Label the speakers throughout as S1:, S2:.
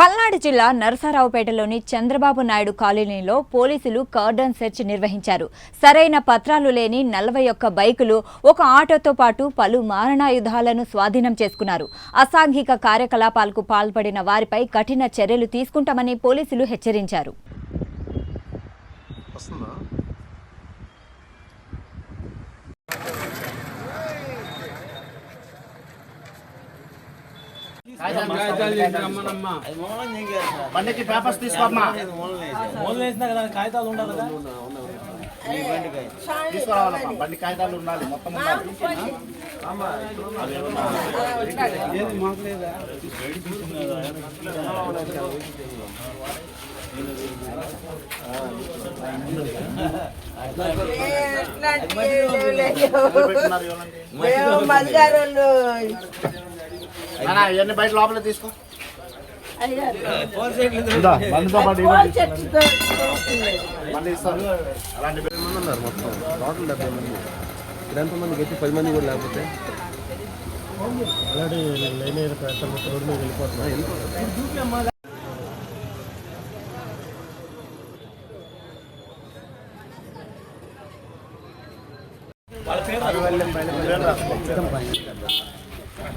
S1: పల్నాడు జిల్లా నరసరావుపేటలోని చంద్రబాబు నాయుడు కాలనీలో పోలీసులు కార్డన్ సెర్చ్ నిర్వహించారు. సరైన పత్రాలు లేని నలభై ఒక్క బైకులు ఒక ఆటోతో పాటు పలు మారణాయుధాలను స్వాధీనం చేసుకున్నారు. అసాంఘిక కార్యకలాపాలకు పాల్పడిన వారిపై కఠిన చర్యలు తీసుకుంటామని పోలీసులు హెచ్చరించారు.
S2: బండికి పేపర్స్ తీసుకోమ్మా.
S3: మొదలు వేసినా కదా కాగితాలు ఉండాలి కదా?
S2: తీసుకురావాలమ్మా. బండి కాగితాలు ఉండాలి మొత్తం ఉండాలి. ఎవరు ఇవన్నీ బయట లోపల తీసుకో? బండితో పాటు ఇస్తాను అలాంటి
S4: డెబ్బై మంది ఉన్నారు మొత్తం? టోటల్ డెబ్బై మంది. ఇక్కడ ఎంతమందికి అయితే పది మంది కూడా లేకపోతే?
S3: ఆల్రెడీ లైన్ రోడ్డు మీద వెళ్ళిపోతున్నా.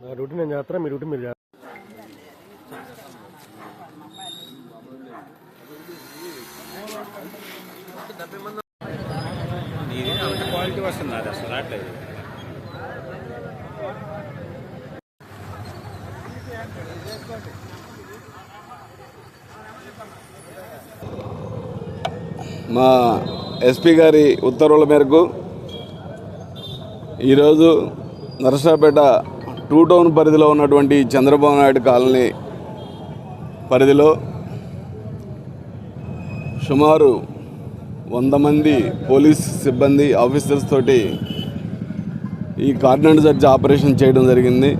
S3: నా డ్యూటీ నేను చేస్తారా మీ డ్యూటీ మీరు చేస్తారా
S5: క్వాలిటీ వస్తుంది అది అసలు రావట్లేదు.
S6: మా ఎస్పీ గారి ఉత్తర్వుల మేరకు ఈరోజు నరసరాపేట టూ టౌన్ పరిధిలో ఉన్నటువంటి చంద్రబాబు నాయుడు కాలనీ పరిధిలో సుమారు వంద మంది పోలీస్ సిబ్బంది ఆఫీసర్స్ తోటి ఈ కార్నర్ జడ్జి ఆపరేషన్ చేయడం జరిగింది.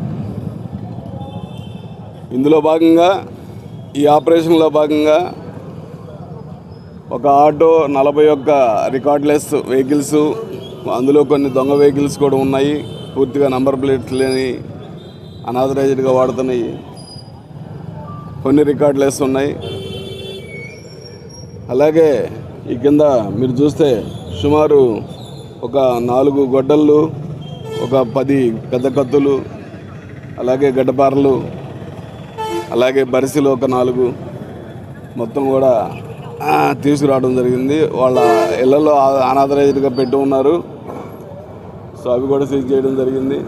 S6: ఇందులో భాగంగా ఈ ఆపరేషన్లో భాగంగా ఒక ఆటో నలభై ఒక్క రికార్డ్లెస్ వెహికల్స్ అందులో కొన్ని దొంగ వెహికల్స్ కూడా ఉన్నాయి. పూర్తిగా నంబర్ ప్లేట్స్ లేని అనాథరైజ్డ్గా వాడుతున్నాయి కొన్ని రికార్డ్లెస్ ఉన్నాయి. అలాగే ఈ కింద మీరు చూస్తే సుమారు ఒక నాలుగు గొడ్డళ్ళు ఒక పది పెద్ద కత్తులు అలాగే గడ్డపారలు అలాగే బరిసెలు ఒక నాలుగు మొత్తం కూడా తీసుకురావడం జరిగింది. వాళ్ళ ఇళ్ళలో అనాథరైజ్డ్గా పెట్టి ఉన్నారు. సో అవి కూడా సీజ్ చేయడం జరిగింది.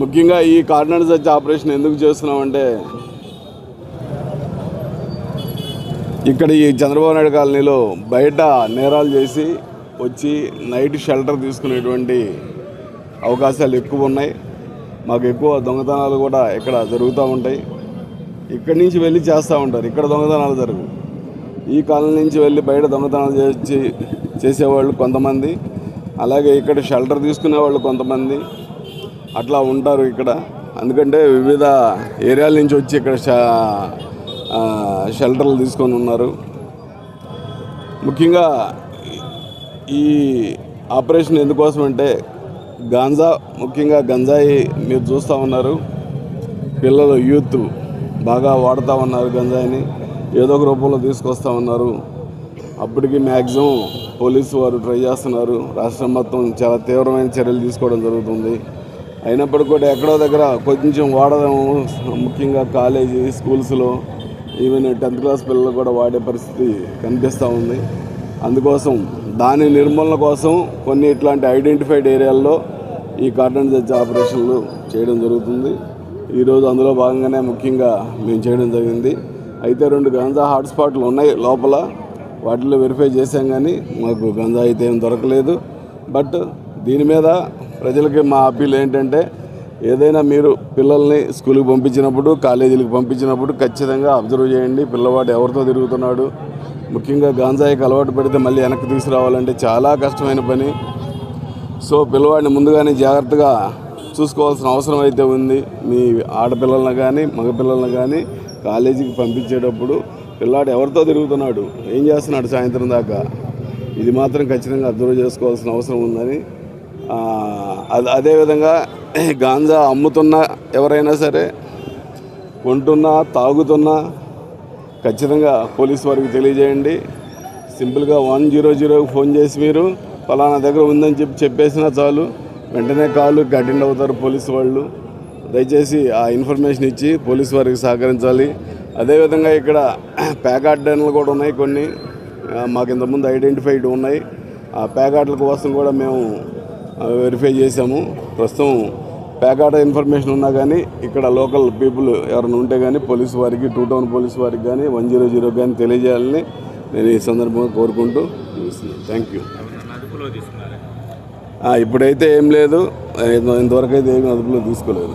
S6: ముఖ్యంగా ఈ కార్నర్ సర్చ్ ఆపరేషన్ ఎందుకు చేస్తున్నామంటే ఇక్కడ ఈ చంద్రబాబు నాయుడు కాలనీలో బయట నేరాలు చేసి వచ్చి నైట్ షెల్టర్ తీసుకునేటువంటి అవకాశాలు ఎక్కువ ఉన్నాయి. మాకు ఎక్కువ దొంగతనాలు కూడా ఇక్కడ జరుగుతూ ఉంటాయి. ఇక్కడి నుంచి వెళ్ళి చేస్తూ ఉంటారు. ఇక్కడ దొంగతనాలు జరుగు. ఈ కాలం నుంచి వెళ్ళి బయట దొంగతనాలు చేసి చేసేవాళ్ళు కొంతమంది. అలాగే ఇక్కడ షెల్టర్ తీసుకునే వాళ్ళు కొంతమంది. అట్లా ఉంటారు ఇక్కడ. ఎందుకంటే వివిధ ఏరియాల నుంచి వచ్చి ఇక్కడ షా షెల్టర్లు తీసుకొని ఉన్నారు. ముఖ్యంగా ఈ ఆపరేషన్ ఎందుకోసం అంటే గాంజా ముఖ్యంగా గంజాయి మీరు చూస్తూ ఉన్నారు. పిల్లలు యూత్ బాగా వాడుతూ ఉన్నారు గంజాయిని. ఏదో ఒక రూపంలో తీసుకొస్తా ఉన్నారు. అప్పటికి మ్యాక్సిమం పోలీసు వారు ట్రై చేస్తున్నారు. రాష్ట్రం మొత్తం చాలా తీవ్రమైన చర్యలు తీసుకోవడం జరుగుతుంది. అయినప్పటికీ కూడా ఎక్కడో దగ్గర కొంచెం వాడదాము ముఖ్యంగా కాలేజీ స్కూల్స్లో ఈవెన్ టెన్త్ క్లాస్ పిల్లలు కూడా వాడే పరిస్థితి కనిపిస్తూ ఉంది. అందుకోసం దాని నిర్మూలన కోసం కొన్ని ఇట్లాంటి ఐడెంటిఫైడ్ ఏరియాల్లో ఈ కార్టన్ జడ్జ్ ఆపరేషన్లు చేయడం జరుగుతుంది. ఈరోజు అందులో భాగంగానే ముఖ్యంగా మేము చేయడం జరిగింది. అయితే రెండు గంజా హాట్స్పాట్లు ఉన్నాయి లోపల. వాటిలో వెరిఫై చేశాం కానీ మాకు గంజా అయితే ఏం దొరకలేదు. బట్ దీని మీద ప్రజలకి మా అప్పీల్ ఏంటంటే ఏదైనా మీరు పిల్లల్ని స్కూల్కి పంపించినప్పుడు కాలేజీలకు పంపించినప్పుడు ఖచ్చితంగా అబ్జర్వ్ చేయండి. పిల్లవాడు ఎవరితో తిరుగుతున్నాడు? ముఖ్యంగా గాంజాయికి అలవాటు పడితే మళ్ళీ వెనక్కి తీసుకురావాలంటే చాలా కష్టమైన పని. సో పిల్లవాడిని ముందుగానే జాగ్రత్తగా చూసుకోవాల్సిన అవసరం అయితే ఉంది. మీ ఆడపిల్లలను కానీ మగపిల్లలను కానీ కాలేజీకి పంపించేటప్పుడు పిల్లాడు ఎవరితో తిరుగుతున్నాడు? ఏం చేస్తున్నాడు సాయంత్రం దాకా? ఇది మాత్రం ఖచ్చితంగా అబ్జర్వ్ చేసుకోవాల్సిన అవసరం ఉందని అదేవిధంగా గాంజా అమ్ముతున్న ఎవరైనా సరే కొంటున్నా తాగుతున్నా ఖచ్చితంగా పోలీస్ వారికి తెలియజేయండి. సింపుల్గా వన్ జీరో జీరోకి ఫోన్ చేసి మీరు ఫలానా దగ్గర ఉందని చెప్పి చెప్పేసినా చాలు. వెంటనే కాల్కి అటెండ్ అవుతారు పోలీసు వాళ్ళు. దయచేసి ఆ ఇన్ఫర్మేషన్ ఇచ్చి పోలీస్ వారికి సహకరించాలి. అదేవిధంగా ఇక్కడ ప్యాకార్డన్లు కూడా ఉన్నాయి కొన్ని. మాకు ఇంతకుముందు ఐడెంటిఫైడ్ ఉన్నాయి. ఆ ప్యాకార్డుల కోసం కూడా మేము వెరిఫై చేశాము. ప్రస్తుతం ప్యాకాట ఇన్ఫర్మేషన్ ఉన్నా కానీ ఇక్కడ లోకల్ పీపుల్ ఎవరైనా ఉంటే కానీ పోలీసు వారికి టూ టౌన్ పోలీసు వారికి కానీ వన్ జీరో జీరో కానీ తెలియజేయాలని నేను ఈ సందర్భంగా కోరుకుంటూ ముగిస్తున్నాను. థ్యాంక్ యూ ఇప్పుడైతే ఏం లేదు. ఇంతవరకు అయితే ఏమీ అదుపులో తీసుకోలేదు.